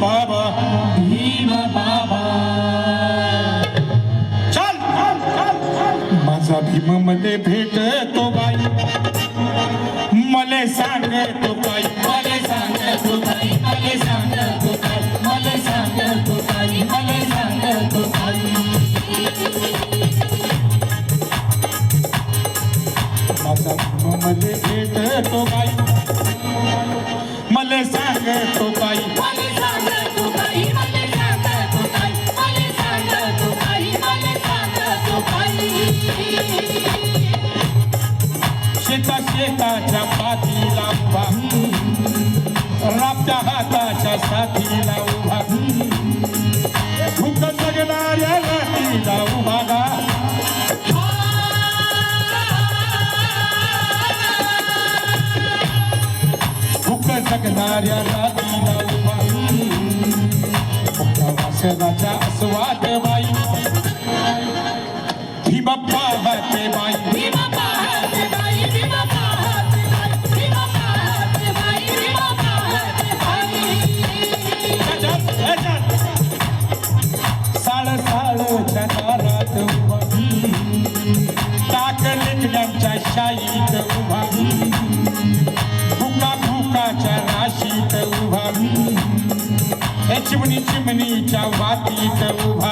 बाबा. भीम बाबा. चल चल चल माझा भीममध्ये भेट तो बाई. मले सांग तो बाई. मले सांग तो बाई मले सांग तो बाई मले सांग तो बाई मले सांग तो बाई. मले मले सांग तू मले शेता शेताच्या पाठीला उभा राबत्या हाताच्या साथीला उभा भूक जगणाऱ्या रातीला उभा लागणाऱ्या भूक प्रवासनाचा रातीला बाई चिमणी चिमणीच्या वाटीत उभा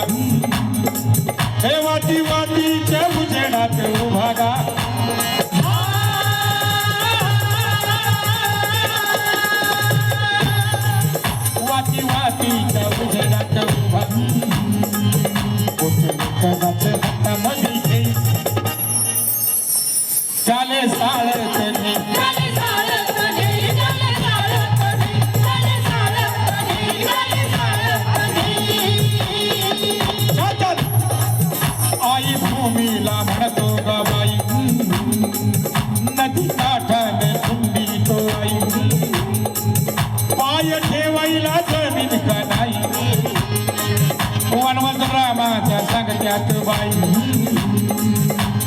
त्यात बाई.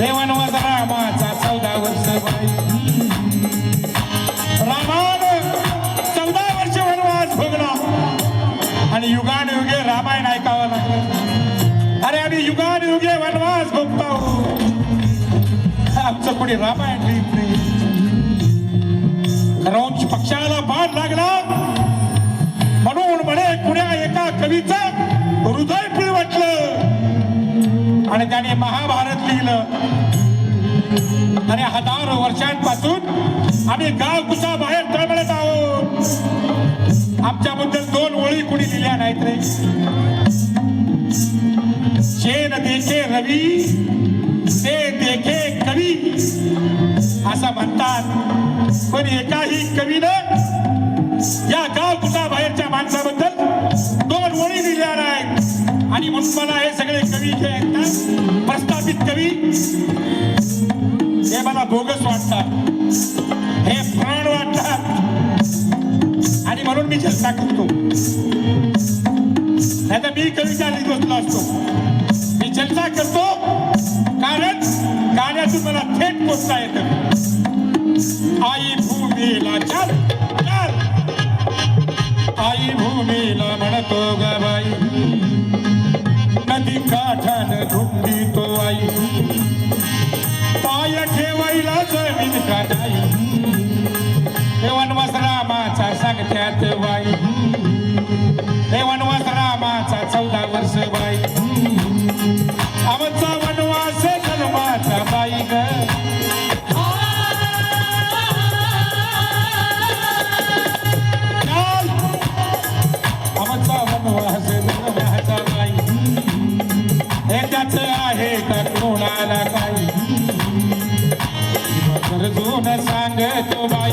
हे रामाचा चौदा वर्ष बाई. रामान चौदा वर्ष वनवास भोगला. आणि युगान युगे रामायण ऐकावं लागलं. अरे आम्ही युगान युगे वनवास भोगतो. आमचं कोणी रामायण लिहित नाही. रौंच पक्षाला बाण लागला. आणि त्याने महाभारत लिहिलं. आणि हजारो वर्षांपासून आम्ही गाव कुसा बाहेर तळमळत आहोत. आमच्याबद्दल दोन ओळी कुणी दिल्या नाहीत रे. शेन देखे रवी ते देखे कवी असं म्हणतात. पण एकाही कवीनं या गाव कुसा बाहेरच्या माणसाबद्दल दोन ओळी दिल्या नाहीत. म्हणून मला हे सगळे कवी जे आहेत ना प्रस्थापित कवी हे मला बोगस वाटतात. हे प्राण वाटतात. आणि म्हणून मी चर्चा करतो. नाही तर मी कविता लिहित बसलो असतो. मी चर्चा करतो कारण गाण्यातून मला थेट पोचता येतं. आई भूमीला चाल चाल. आई भूमीला म्हणतो ग बाई. नदी काठान धुंडी तो आई. पाय ठेवायला जमीन का नाही वनवास रामाचा सांगत्यात गरजून सांगतो बाई?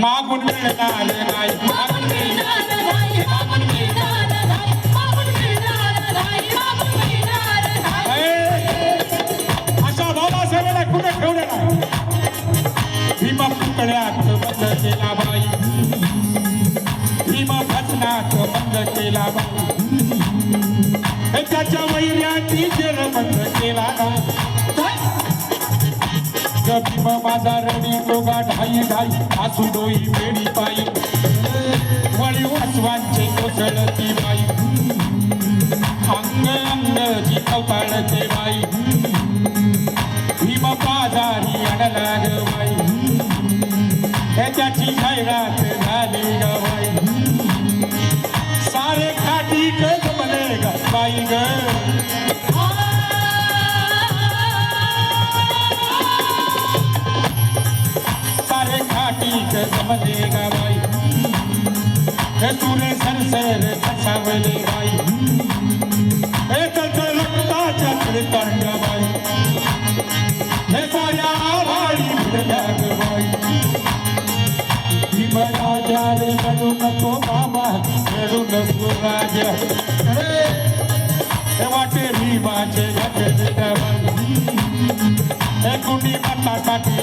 मागून मिळणार नाही. अशा बाबासाहेबांना कुठे ठेवलं नाही? भीमा पुतळ्यात बंद केला बाई. भीमा भजनात बंद केला बाई. त्याच्या वैर्याची जेर बंद केला ना भीम माझा रवी तो ढाई ढाई आसू डोई वेळी पायी वळीव आसवांचे कोसळती बाई. अंग जी अवताळते बाई. भीम पाजारी अडला बाई. बाई त्याची जाहिरात झाली गवाई. तुरे सरसर कसावले बाई हे त्याचं रक्ताच्या त्रिकांड बाई हे साऱ्या आभाळी भिडल्या बाई भीमराजा रे रडू नको बाबा रडू नको राजा। हे वाटे भीमाचे घट बाई हे कुणी मतासाठी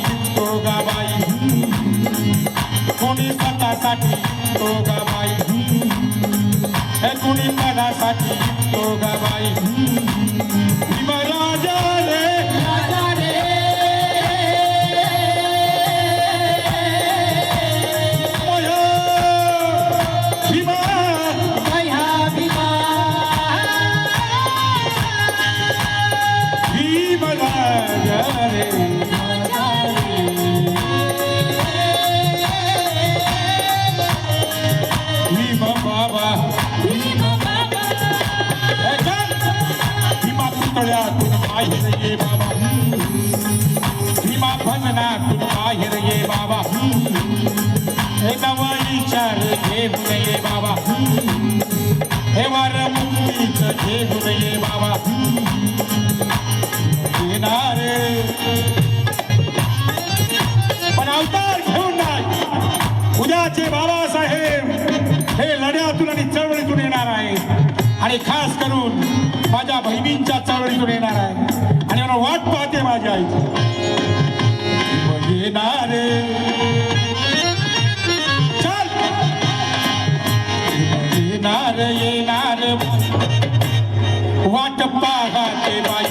हे कुणी पदासाठी तो गाबाई भीमा पुतळ्यातून बाहेर ये बाबा. भीमा भजनातून बाहेर ये बाबा. हे नवा विचार घेऊन ये बाबा. हे वार मुक्तीच घेऊन ये बाबा. बहिणींच्या चळवळीतून येणार आहे. आणि मला वाट पाहते माझी आई. येणार येणार येणार वाट पाहते बाई